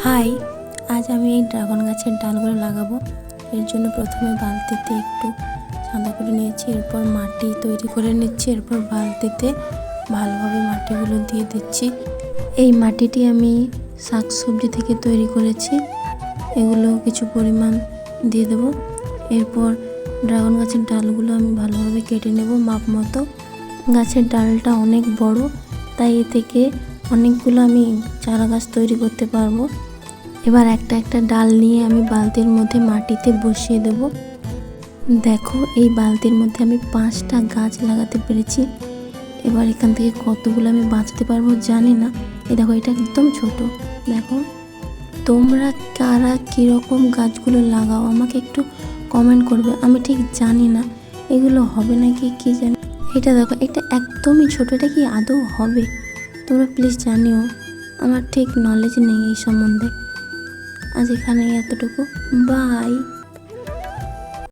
High, আজ আমি এই ড্রাগন গাছের ডালগুলো লাগাবো। এর জন্য প্রথমে বালতিতে একটু সাদা করে নিয়েছি, এরপর মাটি তৈরি করে নিচ্ছি, এরপর বালতিতে ভালোভাবে মাটিগুলো দিয়ে দিচ্ছি। এই মাটিটি আমি শাক সবজি থেকে তৈরি করেছি, এগুলো কিছু পরিমাণ দিয়ে দেবো। এরপর ড্রাগন গাছের ডালগুলো আমি ভালোভাবে কেটে নেব। মাপ মতো গাছের ডালটা অনেক বড়, তাই এ থেকে অনেকগুলো আমি চারা গাছ তৈরি করতে পারব। এবার একটা একটা ডাল নিয়ে আমি বালতির মধ্যে মাটিতে বসিয়ে দেব। দেখো, এই বালতির মধ্যে আমি পাঁচটা গাছ লাগাতে পেরেছি। এবার এখান থেকে কতগুলো আমি বাঁচতে পারব জানি না। এই দেখো, এটা একদম ছোট। দেখো, তোমরা কারা কীরকম গাছগুলো লাগাও আমাকে একটু কমেন্ট করবে। আমি ঠিক জানি না, এগুলো হবে নাকি কি জানি। এটা দেখো, এটা একদমই ছোট, এটা কি আদৌ হবে? তোমরা প্লিজ জানিও আমার ঠিক নলেজ নেই এই সম্বন্ধে। আজ এখানে এতটুকু। বাই